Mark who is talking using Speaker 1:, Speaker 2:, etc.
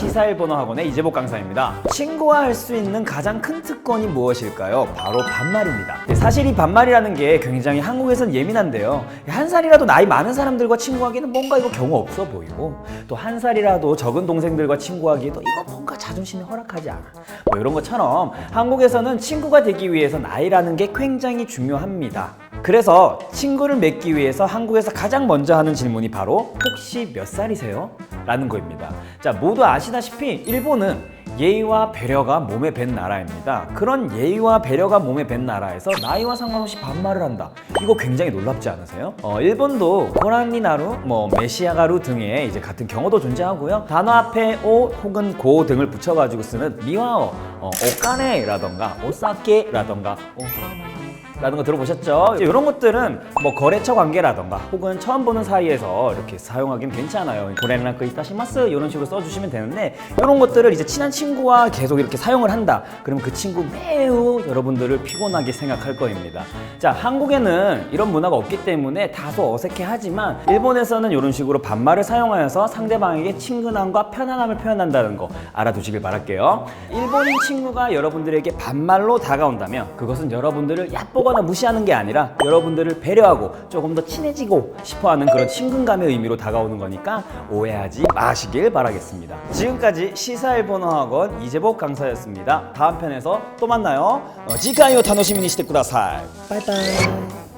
Speaker 1: 시사일본어 학원의 이재복 강사입니다. 친구와 할 수 있는 가장 큰 특권이 무엇일까요? 바로 반말입니다. 사실 이 반말이라는 게 굉장히 한국에선 예민한데요. 한 살이라도 나이 많은 사람들과 친구하기는 뭔가 이거 경우 없어 보이고 또 한 살이라도 적은 동생들과 친구하기에도 이거 뭔가 자존심이 허락하지 않아. 뭐 이런 것처럼 한국에서는 친구가 되기 위해서 나이라는 게 굉장히 중요합니다. 그래서 친구를 맺기 위해서 한국에서 가장 먼저 하는 질문이 바로 혹시 몇 살이세요? 라는 거입니다. 자, 모두 아시다시피 일본은 예의와 배려가 몸에 밴 나라입니다. 그런 예의와 배려가 몸에 밴 나라에서 나이와 상관없이 반말을 한다. 이거 굉장히 놀랍지 않으세요? 어, 일본도 고란니나루, 뭐 메시아가루 등의 이제 같은 경어도 존재하고요. 단어 앞에 오 혹은 고 등을 붙여가지고 쓰는 미와오, 어, 오카네라던가 오사케라던가 오하나 라는 거 들어보셨죠? 이런 것들은 뭐 거래처 관계라던가 혹은 처음 보는 사이에서 이렇게 사용하기는 괜찮아요. 고래랑 그 이타시마스 이런 식으로 써주시면 되는데 이런 것들을 이제 친한 친구와 계속 이렇게 사용을 한다. 그러면 그 친구 매우 여러분들을 피곤하게 생각할 거입니다. 자, 한국에는 이런 문화가 없기 때문에 다소 어색해하지만 일본에서는 이런 식으로 반말을 사용하여서 상대방에게 친근함과 편안함을 표현한다는 거 알아두시길 바랄게요. 일본인 친구가 여러분들에게 반말로 다가온다면 그것은 여러분들을 얕보거나 무시하는 게 아니라 여러분들을 배려하고 조금 더 친해지고 싶어하는 그런 친근감의 의미로 다가오는 거니까 오해하지 마시길 바라겠습니다. 지금까지 시사일본어학원 이재복 강사였습니다. 다음 편에서 또 만나요. 어, 지카이오 타노시미니 시테 쿠다사이. 바이바이.